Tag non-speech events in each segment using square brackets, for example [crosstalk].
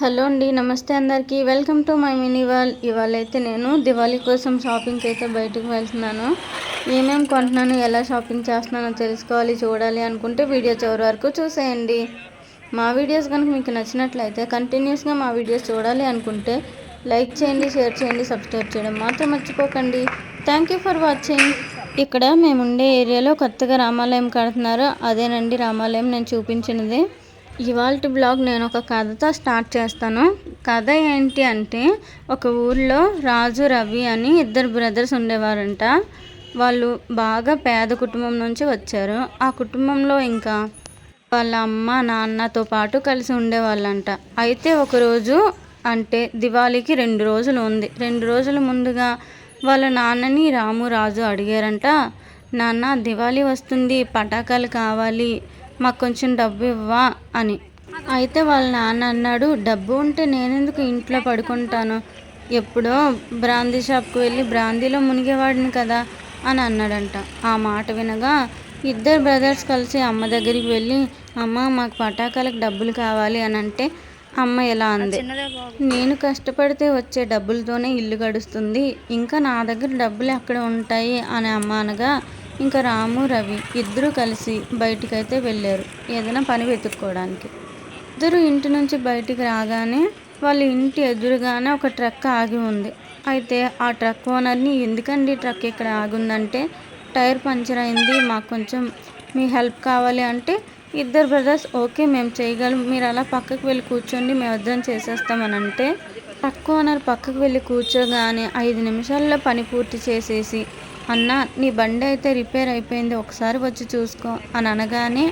Hello అండి నమస్తే అందరికీ. Welcome to my mini wall ఇవాళ అయితే నేను దివాళీ కోసం షాపింగ్కి అయితే బయటకు వెళ్తున్నాను. ఏమేం కొంటున్నాను ఎలా షాపింగ్ చేస్తున్నానో తెలుసుకోవాలి చూడాలి అనుకుంటే వీడియో చివరి వరకు చూసేయండి. మా వీడియోస్ కనుక మీకు నచ్చినట్లయితే కంటిన్యూస్గా మా వీడియోస్ చూడాలి అనుకుంటే లైక్ చేయండి షేర్ చేయండి సబ్స్క్రైబ్ చేయడం మాత్రం మర్చిపోకండి. థ్యాంక్ యూ ఫర్ వాచింగ్ ఇక్కడ మేము ఉండే ఏరియాలో కొత్తగా రామాలయం కడుతున్నారు. అదేనండి రామాలయం నేను చూపించినది. ఇవాళ బ్లాగ్ నేను ఒక కథతో స్టార్ట్ చేస్తాను. కథ ఏంటి అంటే ఒక ఊర్లో రాజు రవి అని ఇద్దరు బ్రదర్స్ ఉండేవారంట. వాళ్ళు బాగా పేద కుటుంబం నుంచి వచ్చారు. ఆ కుటుంబంలో ఇంకా వాళ్ళ అమ్మ నాన్నతో పాటు కలిసి ఉండేవాళ్ళంట. అయితే ఒకరోజు అంటే దివాళీకి రెండు రోజులు ఉంది. రెండు రోజుల ముందుగా వాళ్ళ నాన్నని రాము రాజు అడిగారంట. నాన్న దివాళీ వస్తుంది పటాకాలు కావాలి. మాకు కొంచెం డబ్బు ఇవ్వా అని. అయితే వాళ్ళ నాన్న అన్నాడు డబ్బు ఉంటే నేనెందుకు ఇంట్లో పడుకుంటాను? ఎప్పుడో బ్రాందీ షాప్కి వెళ్ళి బ్రాందీలో మునిగేవాడిని కదా అని అన్నాడంట. ఆ మాట వినగా ఇద్దరు బ్రదర్స్ కలిసి అమ్మ దగ్గరికి వెళ్ళి అమ్మ మాకు పటాకాలకు డబ్బులు కావాలి అని అంటే అమ్మ ఎలా అంది నేను కష్టపడితే వచ్చే డబ్బులతోనే ఇల్లు గడుస్తుంది. ఇంకా నా దగ్గర డబ్బులు ఎక్కడ ఉంటాయి? అని అమ్మ అనగా ఇంకా రాము రవి ఇద్దరూ కలిసి బయటికైతే వెళ్ళారు ఏదైనా పని వెతుక్కోవడానికి. ఇద్దరు ఇంటి నుంచి బయటికి రాగానే వాళ్ళ ఇంటి ఎదురుగానే ఒక ట్రక్ ఆగి ఉంది. అయితే ఆ ట్రక్ ఓనర్ని ఎందుకండి ట్రక్ ఇక్కడ ఆగుందంటే టైర్ పంచర్ అయింది మాకు కొంచెం మీ హెల్ప్ కావాలి అంటే ఇద్దరు బ్రదర్స్ ఓకే మేము చేయగలం మీరు అలా పక్కకు వెళ్ళి కూర్చోండి మేము అర్థం చేసేస్తామని అంటే ట్రక్ ఓనర్ పక్కకు వెళ్ళి కూర్చోగానే ఐదు నిమిషాల్లో పని పూర్తి చేసేసి అన్న నీ బండి అయితే రిపేర్ అయిపోయింది ఒకసారి వచ్చి చూసుకో అని అనగానే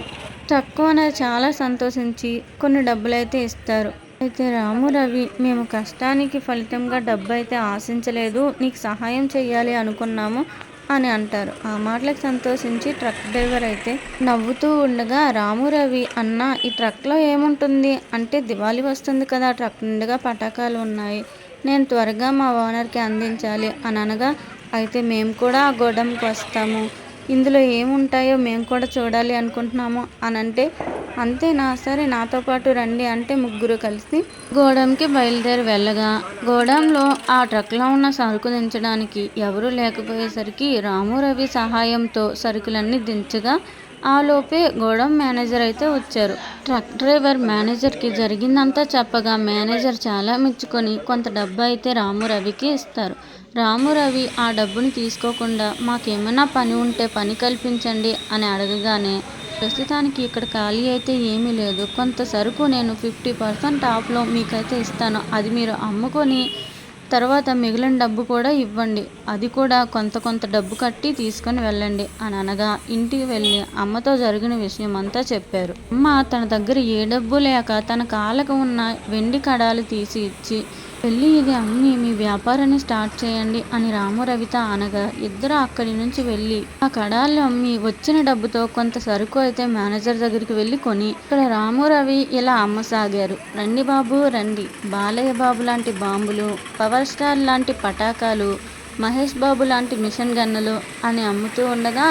తక్కువ చాలా సంతోషించి కొన్ని డబ్బులు అయితే ఇస్తారు. అయితే రాము రవి మేము కష్టానికి ఫలితంగా డబ్బు అయితే ఆశించలేదు నీకు సహాయం చేయాలి అనుకున్నాము అని అంటారు. ఆ మాటలకు సంతోషించి ట్రక్ డ్రైవర్ అయితే నవ్వుతూ ఉండగా రాము రవి అన్న ఈ ట్రక్లో ఏముంటుంది? అంటే దివాళీ వస్తుంది కదా ట్రక్ నిండుగా పటాకాలు ఉన్నాయి నేను త్వరగా మా ఓనర్కి అందించాలి అని అనగా అయితే మేము కూడా ఆ గోడంకి వస్తాము. ఇందులో ఏముంటాయో మేము కూడా చూడాలి అనుకుంటున్నాము అని అంటే అంతేనా? సరే నాతో పాటు రండి అంటే ముగ్గురు కలిసి గోడంకి బయలుదేరి వెళ్ళగా గోడంలో ఆ ట్రక్లో ఉన్న సరుకు దించడానికి ఎవరూ లేకపోయేసరికి రాము రవి సహాయంతో సరుకులన్నీ దించగా ఆలోపే గోడం మేనేజర్ అయితే వచ్చారు. ట్రక్ డ్రైవర్ మేనేజర్కి జరిగిందంతా చెప్పగా మేనేజర్ చాలా మెచ్చుకొని కొంత డబ్బు అయితే రాము రవికి ఇస్తారు. రాము రవి ఆ డబ్బుని తీసుకోకుండా మాకేమైనా పని ఉంటే పని కల్పించండి అని అడగగానే ప్రస్తుతానికి ఇక్కడ ఖాళీ అయితే ఏమీ లేదు. కొంత సరుకు నేను ఫిఫ్టీ పర్సెంట్ ఆఫ్లో మీకైతే ఇస్తాను. అది మీరు అమ్ముకొని తర్వాత మిగిలిన డబ్బు కూడా ఇవ్వండి. అది కూడా కొంత కొంత డబ్బు కట్టి తీసుకొని వెళ్ళండి అని అనగా ఇంటికి వెళ్ళి అమ్మతో జరిగిన విషయం అంతా చెప్పారు. అమ్మ తన దగ్గర ఏ డబ్బు లేక తన కాళ్ళకు ఉన్న వెండి కడాలు తీసి ఇచ్చి వెళ్ళి ఇది అమ్మి మీ వ్యాపారాన్ని స్టార్ట్ చేయండి అని రాము రవిత అనగా ఇద్దరు అక్కడి నుంచి వెళ్ళి ఆ కడాలు అమ్మి వచ్చిన డబ్బుతో కొంత సరుకు అయితే మేనేజర్ దగ్గరికి వెళ్ళి కొని ఇక్కడ రాము రవి ఇలా అమ్మసాగారు. రండి బాబు రండి. బాలయ్య బాబు లాంటి బాంబులు పవర్ స్టార్ లాంటి పటాకాలు మహేష్ బాబు లాంటి మిషన్ గన్నులు అని అమ్ముతూ ఉండగా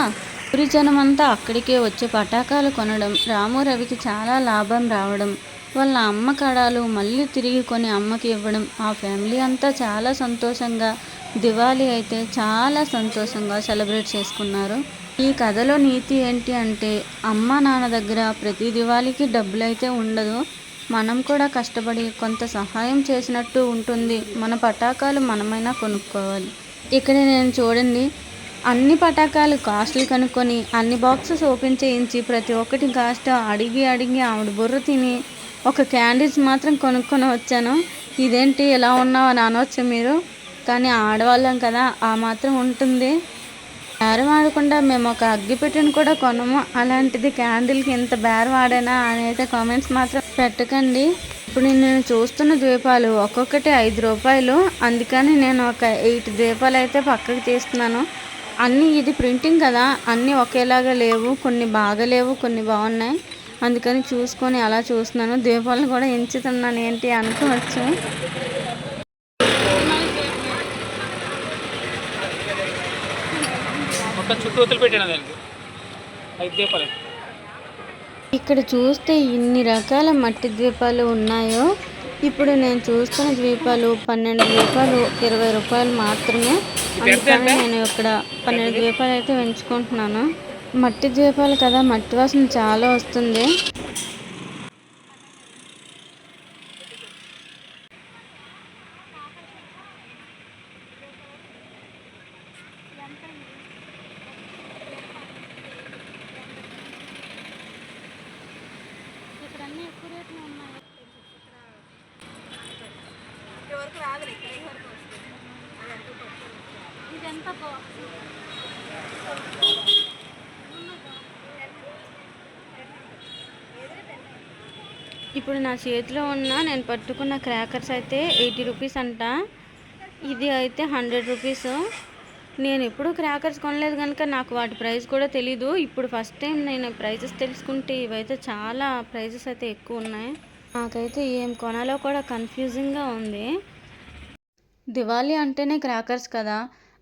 పురిజనమంతా అక్కడికే వచ్చి పటాకాలు కొనడం రాము రవికి చాలా లాభం రావడం వాళ్ళ అమ్మ కడాలు మళ్ళీ తిరిగి కొని అమ్మకి ఇవ్వడం. ఆ ఫ్యామిలీ అంతా చాలా సంతోషంగా దివాళీ అయితే చాలా సంతోషంగా సెలబ్రేట్ చేసుకున్నారు. ఈ కథలో నీతి ఏంటి అంటే అమ్మ నాన్న దగ్గర ప్రతి దివాళీకి డబ్బులు అయితే ఉండదు. మనం కూడా కష్టపడి కొంత సహాయం చేసినట్టు ఉంటుంది. మన పటాకాలు మనమైనా కొనుక్కోవాలి. ఇక్కడ నేను చూడండి. అన్ని పటాకాలు కాస్ట్లు కనుక్కొని అన్ని బాక్సెస్ ఓపెన్ చేయించి ప్రతి ఒక్కటి కాస్ట్ అడిగి అడిగి ఆవిడ బుర్ర తిని ఒక క్యాండిల్స్ మాత్రం కొనుక్కొని వచ్చాను. ఇదేంటి ఎలా ఉన్నావు అని అనవచ్చు మీరు. కానీ ఆడవాళ్ళం కదా ఆ మాత్రం ఉంటుంది. బేరం ఆడకుండా మేము ఒక అగ్గిపెట్టెను కూడా కొనము. అలాంటిది క్యాండిల్కి ఎంత బేరం ఆడానా అని అయితే కామెంట్స్ మాత్రం పెట్టకండి. ఇప్పుడు నేను చూస్తున్న ద్వీపాలు ఒక్కొక్కటి ఐదు రూపాయలు. అందుకని నేను ఒక ఎయిట్ ద్వీపాలు అయితే పక్కకు తీస్తున్నాను. అన్నీ ఇది ప్రింటింగ్ కదా. అన్నీ ఒకేలాగా లేవు. కొన్ని బాగలేవు కొన్ని బాగున్నాయి. అందుకని చూసుకొని అలా చూస్తున్నాను. దీపాలను కూడా ఎంచుతున్నాను ఏంటి అనుకోవచ్చు. ఇక్కడ చూస్తే ఇన్ని రకాల మట్టి ద్వీపాలు ఉన్నాయో. ఇప్పుడు నేను చూస్తున్న ద్వీపాలు పన్నెండు ద్వీపాలు ఇరవై రూపాయలు మాత్రమే. అందుకని నేను ఇక్కడ పన్నెండు ద్వీపాలు అయితే పెంచుకుంటున్నాను మట్టి ద్వీపాలు కదా మట్టి వాసన చాలా వస్తుంది. ఇక్కడ అన్ని ఎక్కువ రేట్లు ఉన్నాయి. ఇది ఎంత బాక్స్ ఇప్పుడు నా చేతిలో ఉన్న నేను పట్టుకున్న క్రాకర్స్ అయితే ఎయిటీ రూపీస్ అంట. ఇది అయితే హండ్రెడ్ రూపీస్. నేను ఎప్పుడు క్రాకర్స్ కొనలేదు కనుక నాకు వాటి ప్రైస్ కూడా తెలీదు. ఇప్పుడు ఫస్ట్ టైం నేను ప్రైజెస్ తెలుసుకుంటే ఇవైతే చాలా ప్రైజెస్ అయితే ఎక్కువ ఉన్నాయి. నాకైతే ఏం కొనాలో కూడా కన్ఫ్యూజింగ్గా ఉంది. దివాళీ అంటేనే క్రాకర్స్ కదా.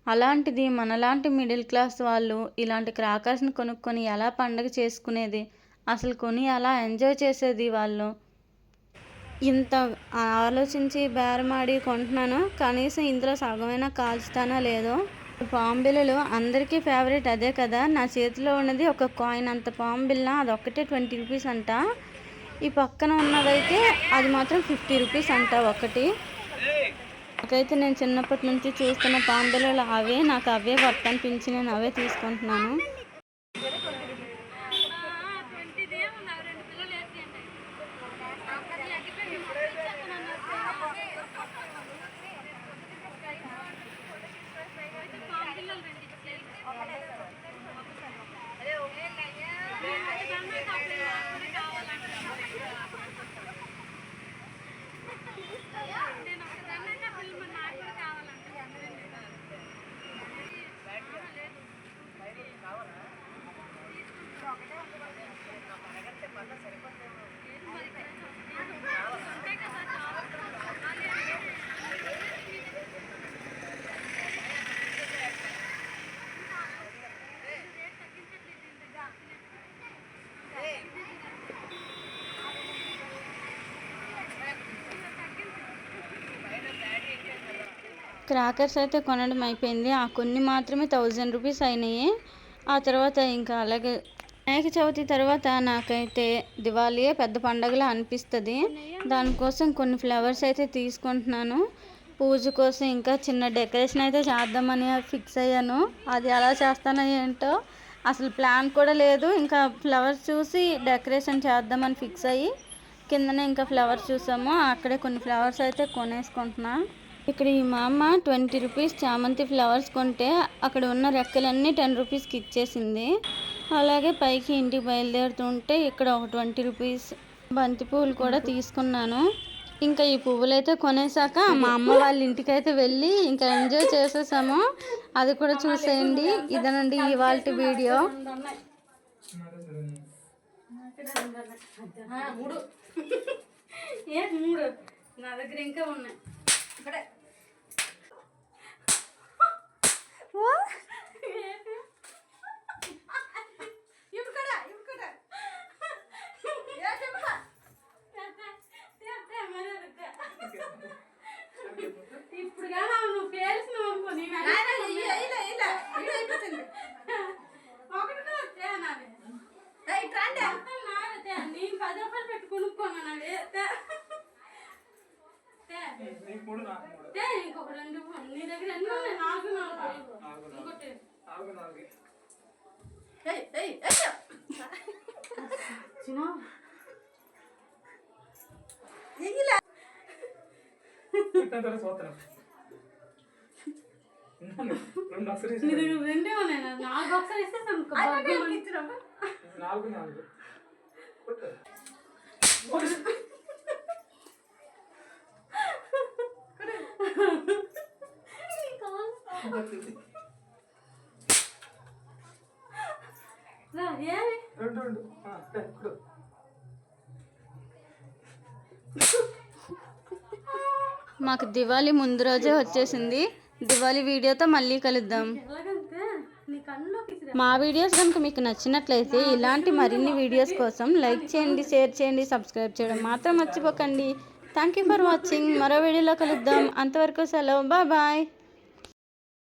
అలాంటిది మనలాంటి మిడిల్ క్లాస్ వాళ్ళు ఇలాంటి క్రాకర్స్ని కొనుక్కొని ఎలా పండగ చేసుకునేది? అసలు కొని అలా ఎంజాయ్ చేసేది వాళ్ళు. ఇంత ఆలోచించి బేరమాడి కొంటున్నాను. కనీసం ఇందులో సగమైనా కాల్చుతానో లేదో. పాంబిల్లలు అందరికీ ఫేవరెట్ అదే కదా. నా చేతిలో ఉన్నది ఒక కాయిన్. అంత పాంబిల్ల అది ఒక్కటే ట్వంటీ రూపీస్ అంట. ఈ పక్కన ఉన్నదైతే అది మాత్రం ఫిఫ్టీ రూపీస్ అంట ఒకటి. నాకైతే నేను చిన్నప్పటి నుంచి చూస్తున్న పాంబిల్లలు అవే. నాకు అవే వర్క్ అనిపించి నేను అవే తీసుకుంటున్నాను. క్రాకర్స్ అయితే కొనడం అయిపోయింది. ఆ కొన్ని మాత్రమే థౌజండ్ రూపీస్ అయినాయి. ఆ తర్వాత ఇంకా అలాగే వినాయక చవితి తర్వాత నాకైతే దివాళీయే పెద్ద పండగలా అనిపిస్తుంది. దానికోసం కొన్ని ఫ్లవర్స్ అయితే తీసుకుంటున్నాను. పూజ కోసం ఇంకా చిన్న డెకరేషన్ అయితే చేద్దామని ఫిక్స్ అయ్యాను. అది ఎలా చేస్తానో ఏంటో అసలు ప్లాన్ కూడా లేదు. ఇంకా ఫ్లవర్స్ చూసి డెకరేషన్ చేద్దామని ఫిక్స్ అయ్యి కిందనే ఇంకా ఫ్లవర్స్ చూసాము. అక్కడే కొన్ని ఫ్లవర్స్ అయితే కొనేసుకుంటున్నాను ఇక్కడ ఈ మా అమ్మ ట్వంటీ రూపీస్ చామంతి ఫ్లవర్స్ కొంటే అక్కడ ఉన్న రెక్కలన్నీ టెన్ రూపీస్కి ఇచ్చేసింది. అలాగే పైకి ఇంటికి బయలుదేరుతుంటే ఇక్కడ ఒక ట్వంటీ రూపీస్ బంతి పువ్వులు కూడా తీసుకున్నాను. ఇంకా ఈ పువ్వులు అయితే కొనేసాక మా అమ్మ వాళ్ళ ఇంటికి అయితే వెళ్ళి ఇంకా ఎంజాయ్ చేసేసాము. అది కూడా చూసేయండి. ఇదనండి ఇవాళ వీడియో. మూడు. ఏ మూడు. నా దగ్గర ఇంకా ఉన్నాయి. ఇక్కడే ఇప్పుడు కానీ నువ్వు పేల్సినావు అనుకో నేను ఒకటితో తేనాలి నేను పది రూపాయలు పెట్టి కొనుక్కున్నాను అవి తే. తే. నీకు మూడు నాకు మూడు తే, ఇంకొక రెండు నీ దగ్గర ఎన్ని ఉన్నాయి నాలుగు నాలుగు నాలుగు ఇంకోటి నాలుగు నాలుగు చిన్న ఇట్లా తర్వాత చూస్తాను ఉన్నాను. రెండు అక్షరాలు నీ వేసాను. దగ్గర రెండే ఉన్నాయి నాది. నాలుగు ఒకసారి ఇస్తే అనుకో బగ్గుమని. నాలుగు నాలుగు కొట్టు. రా, ఏమి రెండు [laughs] రెండు మాకు దివాళీ ముందు రోజే వచ్చేసింది. దివాళీ వీడియోతో మళ్ళీ కలుద్దాం. మా వీడియోస్ కనుక మీకు నచ్చినట్లయితే ఇలాంటి మరిన్ని వీడియోస్ కోసం లైక్ చేయండి షేర్ చేయండి సబ్స్క్రైబ్ చేయడం మాత్రం మర్చిపోకండి. థ్యాంక్ యూ ఫర్ వాచింగ్ మరో వీడియోలో కలుద్దాం. అంతవరకు సెలవు. Bye bye